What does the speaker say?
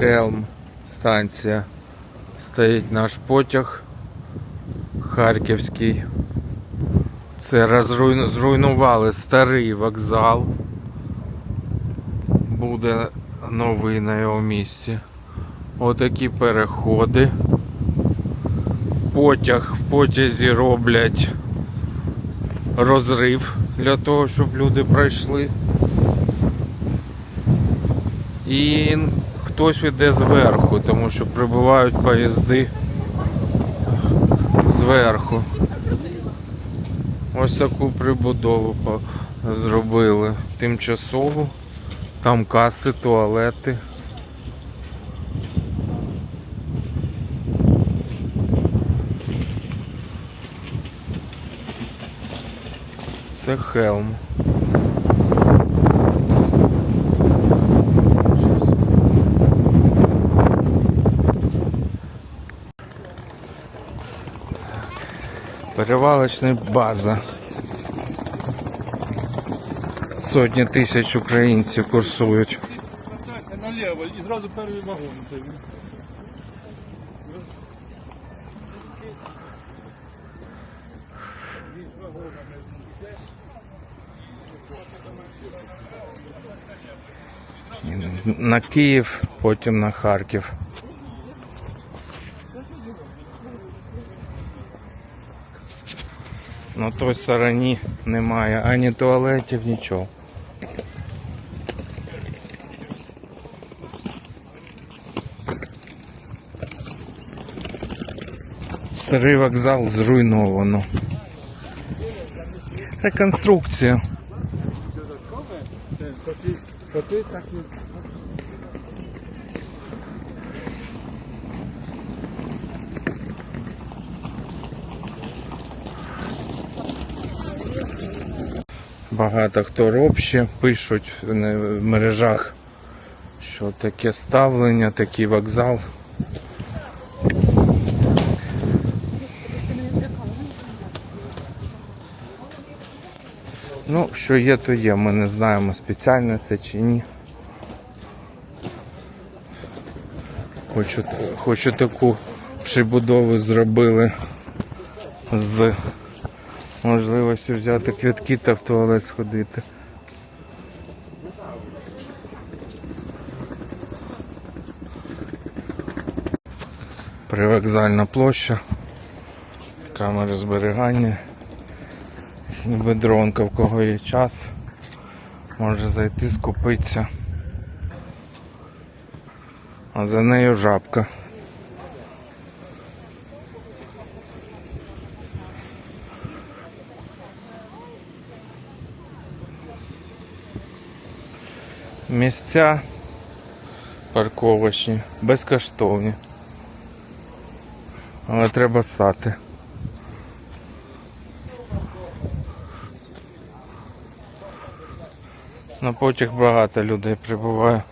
Хелм, станція. Стоїть наш потяг Харківський. Це зруйнували старий вокзал. Буде новий на його місці. Отакі переходи. Потяг в потязі роблять розрив для того, щоб люди пройшли. І хтось іде зверху, тому що прибувають поїзди зверху. Ось таку прибудову зробили. Тимчасову. Там каси, туалети. Це Хелм. Перевалочна база. Сотні тисяч українців курсують. Повертайся наліво і зразу перший вагон. На Київ, потім на Харків. На той стороні немає ані туалетів, нічого. Старий вокзал зруйновано. Реконструкція. Коти, так і Багато хто робще пишуть в в мережах, що таке ставлення, такий вокзал. Ну, що є, то є. Ми не знаємо спеціально це чи ні. Хочу, хочу таку прибудову зробили з можливістю взяти квитки та в туалет сходити. Привокзальна площа, камери зберігання, ніби дронка, в кого є час, може зайти, скупитися. А за нею жабка. Місця парковочні, безкоштовні. Але треба стати. На потяг багато людей прибуває.